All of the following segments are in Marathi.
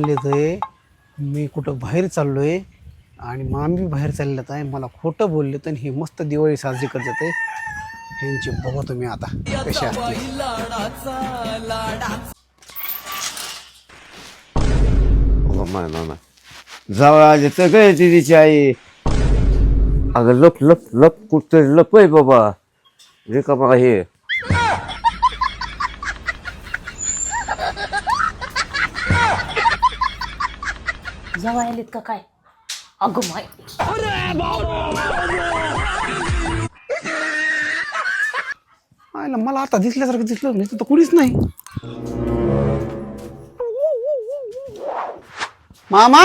म्हणले आहे मी कुठं बाहेर चाललो आहे आणि मामी बाहेर चाललेत आहे. मला खोटं बोलले तर हे मस्त दिवाळी साजरी करत आहे ह्यांची बघा मी आता. कशी असते जावळ आले तर काय तिची आई. अगं लप लप लप कुठतरी लप आहे बाबा रिकामा हे. जवळ आलेत का काय? अगं माय. आयला मला आता दिसल्यासारखं दिसलं नाही तर कुणीच नाही. मामा?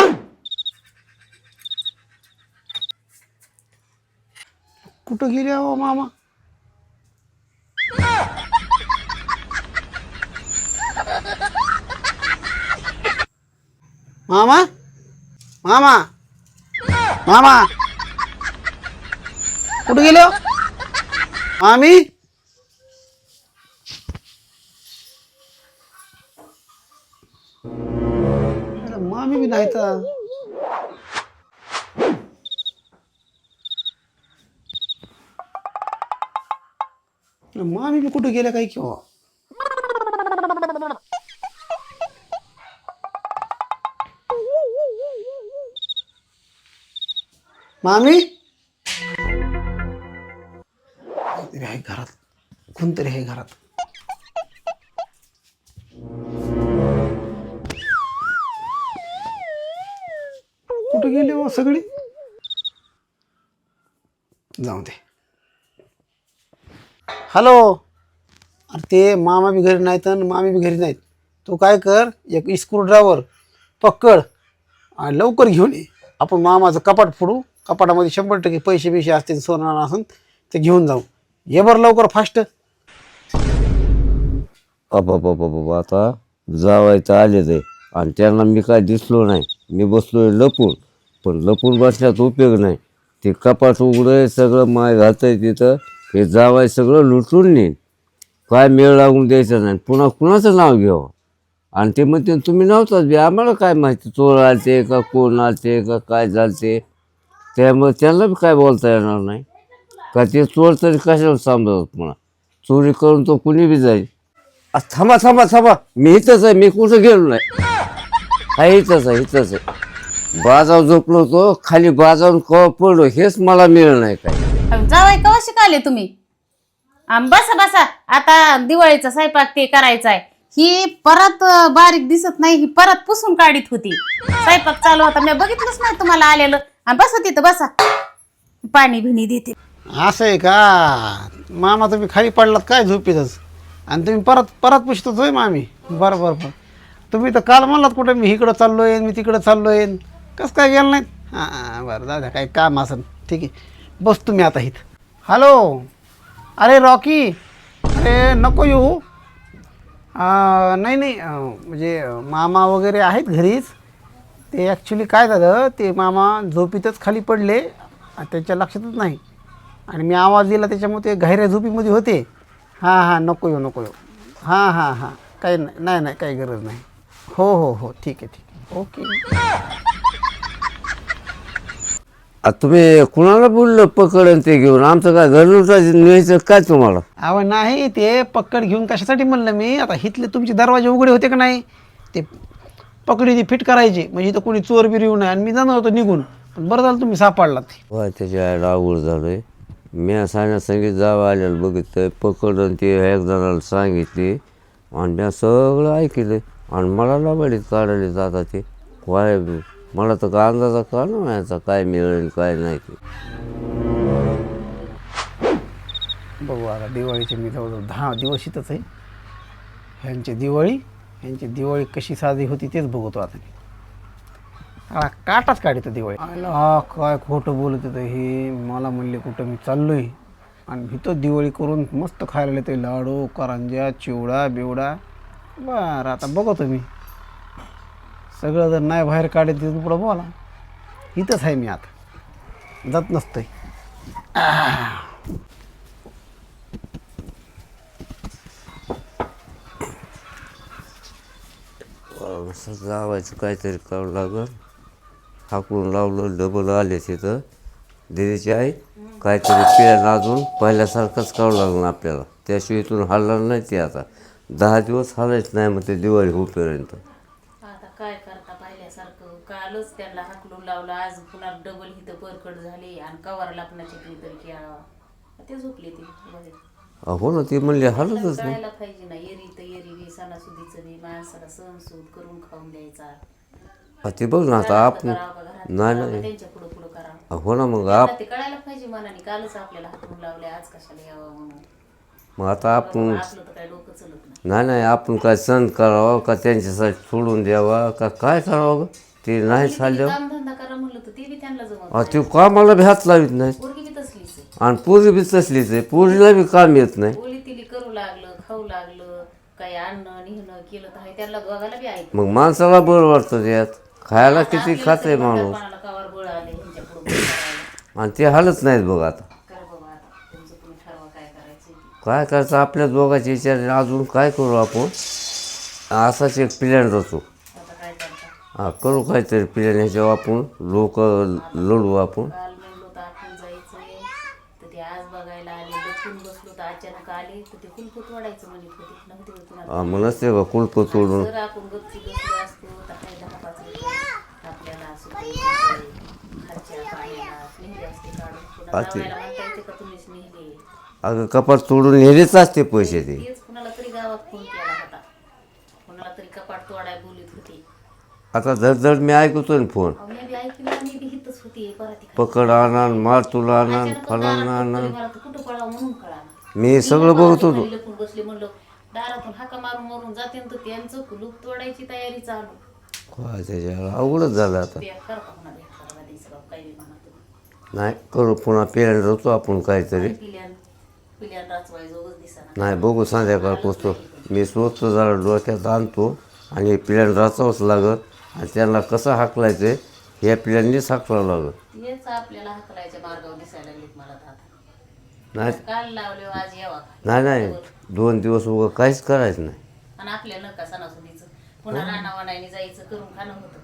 कुठं गेले हो मामा? मामा? मामा. मामा. कुठं गेले हो? मामी. मामी बी नाही तर मामी बी कुठे गेल्या काय किंवा? मामी? कोणतरी आहे घरात. कोणतरी आहे घरात. कुठं गेले हो सगळी? जाऊ दे. हॅलो. अरे ते मामा बी घरी नाहीत आणि मामी बी घरी नाहीत. तू काय कर एक स्क्रूड्रायव्हर पकड आणि लवकर घेऊन ये. आपण मामाचं कपाट फोडू. कपाटामध्ये शंभर टक्के पैसे बिशे असतील सोनं असून ते घेऊन जाऊ. ये बरं लवकर फास्ट. बाबा बाबा आता जावायचं आले ते. आणि त्यांना मी काय दिसलो नाही. मी बसलोय लपून. पण लपून बसण्यात उपयोग नाही. ते कपाट उघडं सगळं माय घालतंय तिथं. हे जावाय सगळं लुटून नेईन. काय मेळ लागून द्यायचं नाही. पुन्हा कुणाचं नाव घ्यावं? आणि ते म्हणते तुम्ही नव्हताच बी. आम्हाला काय माहिती? चोर आलते का कोण आलते का काय झालते? त्यामुळे त्यांना बी काय बोलता येणार नाही. का ते चोर तरी कशाला सांभाळत म्हणा? चोरी करून तो कुणी बी जाईल? आ, थांबा थांबा थांबा. मी इथंच आहे. मी कुठं गेलो नाही. हा इथंच आहे इथंच आहे. बाजाव झोपलो होतो. खाली बाजावून कवा पडलो हेच मला मिळलं नाही काय जावाय कवा शिकाले तुम्ही? आम बसा बसा. आता दिवाळीचा स्वयंपाक ते करायचा आहे ही परत अं, बारीक दिसत नाही. ही परत पुसून काढीत होती. स्वयंपाक चालू होता. मी बघितलंच नाही तुम्हाला आलेलं. आणि बसा तिथं बसा. पाणी भिणी देते. असं आहे का? मामा तुम्ही खाली पडलात काय झोपीतच? आणि तुम्ही परत परत पुसतोच होय मामी. बरं बरं बरं. तुम्ही तर काल म्हणलात कुठं मी इकडं चाललो आहे मी तिकडं चाललो आहे कसं काय गेलं नाहीत हां बरं दादा काही काम असेल. ठीक आहे. बस तुम्ही आता इथं. हॅलो? अरे रॉकी? अरे नको येऊ. नाही नाही अं, म्हणजे अं, मामा वगैरे आहेत घरीच. ते ॲक्च्युली काय झालं ते मामा झोपीतच खाली पडले त्यांच्या लक्षातच नाही. आणि मी आवाज दिला त्याच्यामुळे ते गहिऱ्या झोपीमध्ये होते. हां हां नको येऊ नको येऊ. हां हां हां. काही नाही नाही नाही काही गरज नाही. हो हो हो ठीक आहे ठीक आहे. ओके. आता तुम्ही कुणाला बोललं पकडन ते घेऊन? आमचं काय घर लुटायचं न्यायचं काय तुम्हाला? अहो नाही ते पकड घेऊन कशासाठी म्हणलं मी? आता इथले तुमचे दरवाजे उघडे होते का नाही? ते पकडी ती फिट करायची. म्हणजे इथं कोणी चोर बिर येऊ नये आणि मी जाणार होतो निघून. पण बरं झालं तुम्ही सापडलात वा त्याच्या आईला अवघड झालंय. मी सांगण्यात सांगित जावं आलेलं बघितलं पकडून ते एक जणाला सांगितली आणि मी सगळं ऐकलं. आणि मला लावाडीत काढायला जाता ते. काय बी. मला तर काय अंदाजा का याचा काय मिळेल काय नाही ते. बघू आता दिवाळीचे मी जवळजवळ दहा दिवस इथंच आहे. ह्यांची दिवाळी यांची दिवाळी कशी साधी होती तेच बघतो आता मी. काटाच काढतो दिवाळी. आला हा काय खोटं बोलत होतं हे. मला म्हणले कुठं मी चाललोय. आणि इथं दिवाळी करून मस्त खायला येते लाडू करंज्या चिवडा बिवडा. बरं आता बघतो मी. सगळं जर नाही बाहेर काढत तिथून पुढं बोला. इथंच आहे मी आता. जात नसतोय. असं लावायचं काहीतरी करावं लागल. हाकून लावलं डबल आले तिथं. दिदीची आई काहीतरी पेन अजून पहिल्यासारखंच करावं लागलं आपल्याला. त्याशिवाय इथून हलणार नाही ते आता. दहा दिवस हलायच नाही मग ते दिवाळी होईपर्यंत. आता काय करता पाहिल्यासारखं? कालच त्यांना हाकलून लावलं. आज पुन्हा डबल हिथं परकट झाली. आणि कवर लापणाची ती तरी खेळावा ते झोपले ते. बघितलं हो ना ती म्हणली हलतच नाही. कळायला पाहिजे ना एरी तर एरी बी सणासुदीचं बी माणसाला सण सूद करून खाऊन द्यायचा. हा, ते बघ ना आता आपण करावं का घरात नाही नाही. त्यांच्या पुढं पुढं करावं हो ना मग आप त्यांना ते कळायला पाहिजे मनाने कालच आपल्याला लावले आज कशाला यावं म्हणून. मग आता आपण आपलं तर काय डोकं चलत नाही. नाही नाही आपण काय सण करावा का त्यांच्यासाठी सोडून द्यावा का काय करावं गं? ते नाही चाललं. कामधंदा करा म्हणलं तर ते बी त्यांना जमत ते कामाला हात लावित नाही पोरगी बी तसलीच आहे आणि पोरी बी तसलीच आहे. पोरीला बी काम येत नाही. करू लागलं खाऊ लागलं काही आणणं निघणं केलं तर हाय त्यांना दोघाला बी मग माणसाला बरं वाटतं त्यात खायला किती खाते माणूस. कोणाला कवर बळ आले ह्यांच्या पुढं करायला आणि ते हालच नाहीत बघ आता. करा बाबा आता? तुमचं तुम्ही ठरवा काय करायचं. ते. काय करायचं? आपल्या दोघांच्या विचार अजून काय करू आपण? असाच एक प्लॅन रचू. आता काय करता? हा करू काहीतरी प्लॅन ह्याच्यावर आपण. लोक लढू आपण. काल म्हणलो तर आपण जायचंय तर ते आज बघायला आले बसून बसलो तर तर ते कुलपूत वाढायचं म्हणत होते नव्हते होत तुम्हाला मग नसते का कुलप तोडून जर आपण गपची बसलो असतो तर काही दहा पाच रुपये आपल्याला असं काही रुपये खर्च्या पाण्याला नेहले असते काढून पुन्हा ते- जावयाला म्हणता येते का तुम्हीच नेहले अगं कपाट तोडून नेलेच असते पैसे ते. तेच कुणाला तरी गावात फोन केला होता. कुणाला तरी कपाट तोडाय बोलत होती. आता धडधड मी ऐकतोय ना फोन. अहो, मी बी ऐकलं आणि बी हितच होती परत पकड आणा मार तुला आणा फलाना आणा मला तर कुठं पळावं म्हणून कळा मी सगळं बघत होतो. लपून बसले म्हणलं दारातून हाका मारून मारून जाते तर त्यांचं कुलूप तोडायची तयारी चालू. काय त्याच्यावर? अवघडच झालं आता. ते भेट द्यायचं काही म्हणा नाही करू पुन्हा पेरण रचू आपण काहीतरी. पिल्यान पिल्यान राचवाय जोगच दिसाना. नाही बघू संध्याकाळ पोचतो. मी स्वस्त जरा डोक्यात आणतो आणि प्लॅन रचावंच लागत आणि त्यांना कसं हाकलायचं ह्या प्लॅननीच हाकलावं लागत आपल्याला हाकलायच्या मार्गावर दिसायला लागलीत मला तर आता नाही. काल लावले आज यावा. नाही नाही. दोन दिवस उगं काहीच करायचं नाही. आणि आपल्या नका सणासुदीचं. पुन्हा रानावानाने जायचं करून खाणं होतं.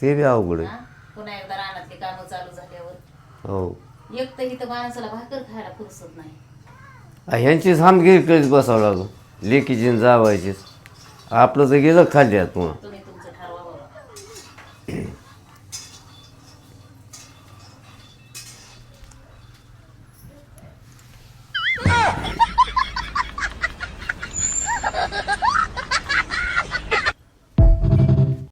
ते बी अवघड आहे. हा? पुन्हा एकदा रानातली कामं चालू झाल्यावर. हो. एक तर इथं माणसाला भाकर खायला फुरसत नाही. आ, ह्यांचीच हामगिरी करीत बसावं लागलं. लेकीची जावायचीच. आपलं तर गेलं खाल्ल्यात पुन्हा. तुम्ही